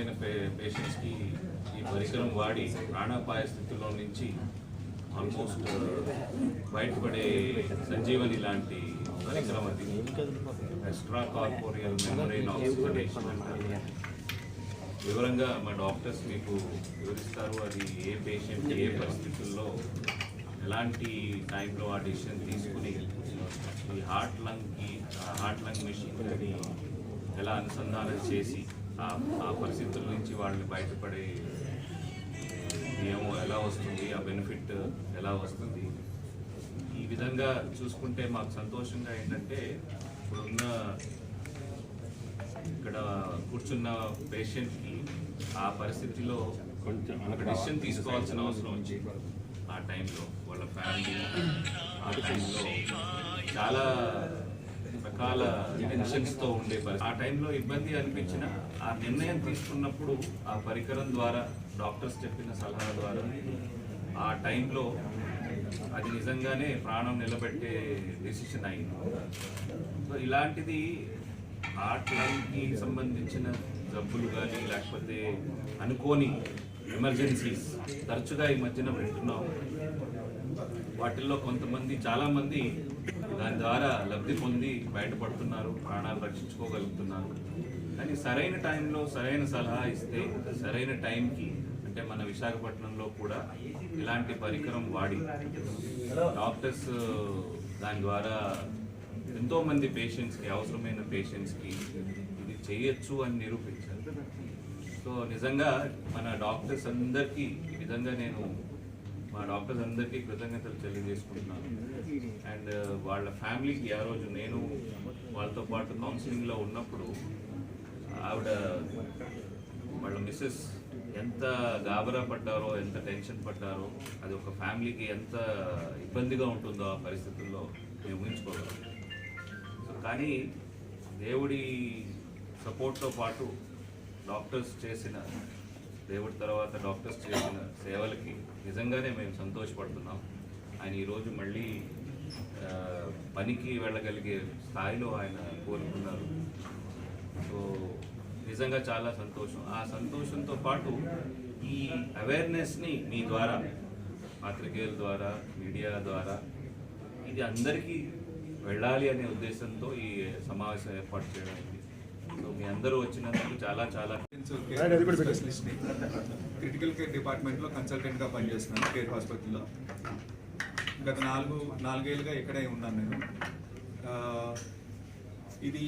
ప్రత్యేకమైన పేషెంట్స్కి ఈ పరికరం వాడి ప్రాణాపాయ స్థితిలో నుంచి ఆల్మోస్ట్ uh, బయటపడే సంజీవని లాంటి పరికరం అది. ఎక్స్ట్రా కార్పోరియల్ మెమరీన్ ఆక్సిడేషన్ అంటారు. వివరంగా మా డాక్టర్స్ మీకు వివరిస్తారు అది ఏ పేషెంట్ ఏ పరిస్థితుల్లో ఎలాంటి టైంలో ఆ డిసిషన్ తీసుకుని ఈ హార్ట్ లంగ్కి హార్ట్ లంగ్ మెషిన్ ఎలా అనుసంధానం చేసి ఆ పరిస్థితుల నుంచి వాళ్ళని బయటపడే ఏమో ఎలా వస్తుంది ఆ బెనిఫిట్ ఎలా వస్తుంది? ఈ విధంగా చూసుకుంటే మాకు సంతోషంగా ఏంటంటే ఇప్పుడున్న ఇక్కడ కూర్చున్న పేషెంట్కి ఆ పరిస్థితిలో ఒక డెసిషన్ తీసుకోవాల్సిన అవసరం వచ్చింది ఆ టైంలో వాళ్ళ ఫ్యామిలీ ఆ టైంలో చాలా రకాల టెన్షన్స్తో ఉండే పరిస్థితి. ఆ టైంలో ఇబ్బంది అనిపించిన ఆ నిర్ణయం తీసుకున్నప్పుడు ఆ పరికరం ద్వారా డాక్టర్స్ చెప్పిన సలహా ద్వారా ఆ టైంలో అది నిజంగానే ప్రాణం నిలబెట్టే డెసిషన్ అయింది. సో ఇలాంటిది హార్ట్ లైన్కి సంబంధించిన జబ్బులు కానీ లేకపోతే అనుకోని ఎమర్జెన్సీస్ తరచుగా ఈ మధ్యన వింటున్నాం వాటిల్లో కొంతమంది చాలామంది దాని ద్వారా లబ్ధి పొంది బయటపడుతున్నారు ప్రాణాలు రక్షించుకోగలుగుతున్నారు. కానీ సరైన టైంలో సరైన సలహా ఇస్తే సరైన టైంకి అంటే మన విశాఖపట్నంలో కూడా ఇలాంటి పరికరం వాడి డాక్టర్స్ దాని ద్వారా ఎంతోమంది పేషెంట్స్కి అవసరమైన పేషెంట్స్కి ఇది చేయొచ్చు అని నిరూపించారు. సో నిజంగా మన డాక్టర్స్ అందరికీ ఈ విధంగా నేను మా డాక్టర్స్ అందరికీ కృతజ్ఞతలు తెలియజేసుకుంటున్నాను. అండ్ uh, వాళ్ళ ఫ్యామిలీకి ఆ రోజు నేను వాళ్ళతో పాటు కౌన్సిలింగ్లో ఉన్నప్పుడు ఆవిడ వాళ్ళ మిస్సెస్ ఎంత గాబరా పడ్డారో ఎంత టెన్షన్ పడ్డారో అది ఒక ఫ్యామిలీకి ఎంత ఇబ్బందిగా ఉంటుందో ఆ పరిస్థితుల్లో మేము ఊహించుకోగలం. సో కానీ దేవుడి సపోర్ట్తో పాటు డాక్టర్స్ చేసిన దేవుడి తర్వాత డాక్టర్స్ చేసిన సేవలకి నిజంగానే మేము సంతోషపడుతున్నాం. ఆయన ఈరోజు మళ్ళీ పనికి వెళ్ళగలిగే స్థాయిలో ఆయన కోరుకున్నారు. సో నిజంగా చాలా సంతోషం. ఆ సంతోషంతో పాటు ఈ అవేర్నెస్ని మీ ద్వారా పాత్రికేయుల ద్వారా మీడియా ద్వారా ఇది అందరికీ వెళ్ళాలి అనే ఉద్దేశంతో ఈ సమావేశం ఏర్పాటు చేయడానికి సో మీ అందరూ వచ్చినందుకు చాలా చాలా క్రిటికల్ కేర్ డిపార్ట్మెంట్లో కన్సల్టెంట్గా పనిచేస్తున్నాను కేర్ హాస్పిటల్లో గత నాలుగు నాలుగేళ్ళుగా ఇక్కడే ఉన్నాను నేను. ఆ, ఇది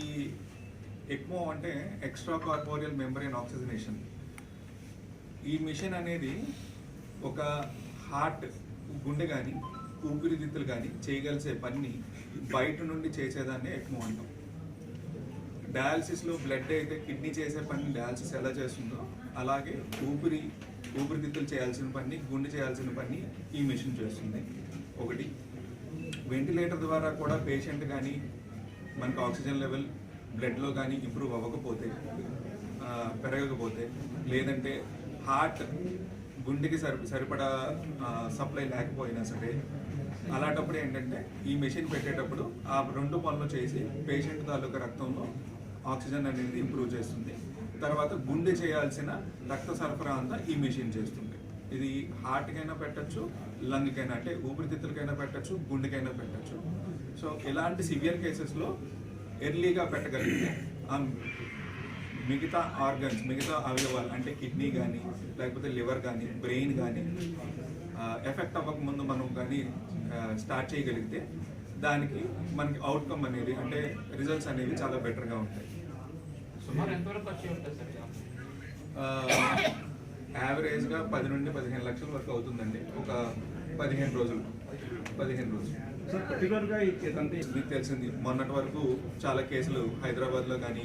ఎక్మో అంటే ఎక్స్ట్రా కార్పోరియల్ మెంబ్రెయిన్ ఆక్సిజనేషన్ ఈ మిషన్ అనేది ఒక హార్ట్ గుండె కానీ ఊపిరితిత్తులు కానీ చేయగలిసే పని బయట నుండి చేసేదాన్ని ఎక్మో అంటాం. డయాలసిస్లో బ్లడ్ అయితే కిడ్నీ చేసే పని డయాలసిస్ ఎలా చేస్తుందో అలాగే ఊపిరి ఊపిరితిత్తులు చేయాల్సిన పని గుండె చేయాల్సిన పని ఈ మిషన్ చేస్తుంది. ఒకటి. వెంటిలేటర్ ద్వారా కూడా పేషెంట్ కానీ మనకు ఆక్సిజన్ లెవెల్ బ్లడ్లో కానీ ఇంప్రూవ్ అవ్వకపోతే పెరగకపోతే లేదంటే హార్ట్ గుండెకి సరి సరిపడా సప్లై లేకపోయినా సరే అలాంటప్పుడు ఏంటంటే ఈ మెషిన్ పెట్టేటప్పుడు ఆ రెండు పనులు చేసి పేషెంట్ తాలూకా రక్తంలో ఆక్సిజన్ అనేది ఇంప్రూవ్ చేస్తుంది. తర్వాత గుండె చేయాల్సిన రక్త సరఫరా అంతా ఈ మెషిన్ చేస్తుంది. ఇది హార్ట్కైనా పెట్టచ్చు లంగ్కైనా అంటే ఊపిరితిత్తులకైనా పెట్టచ్చు గుండెకైనా పెట్టచ్చు. సో ఇలాంటి సివియర్ కేసెస్లో ఎర్లీగా పెట్టగలిగితే మిగతా ఆర్గన్స్ మిగతా అవయవాలు అంటే కిడ్నీ కానీ లేకపోతే లివర్ కానీ బ్రెయిన్ కానీ ఎఫెక్ట్ అవ్వకముందు మనం కానీ స్టార్ట్ చేయగలిగితే దానికి మనకి అవుట్కమ్ అనేది అంటే రిజల్ట్స్ అనేవి చాలా బెటర్గా ఉంటాయి? యావరేజ్గా పది నుండి పదిహేను లక్షల వరకు అవుతుందండి. ఒక పదిహేను రోజులు. పదిహేను రోజులు. మీకు తెలిసింది మొన్నటి వరకు చాలా కేసులు హైదరాబాద్లో కానీ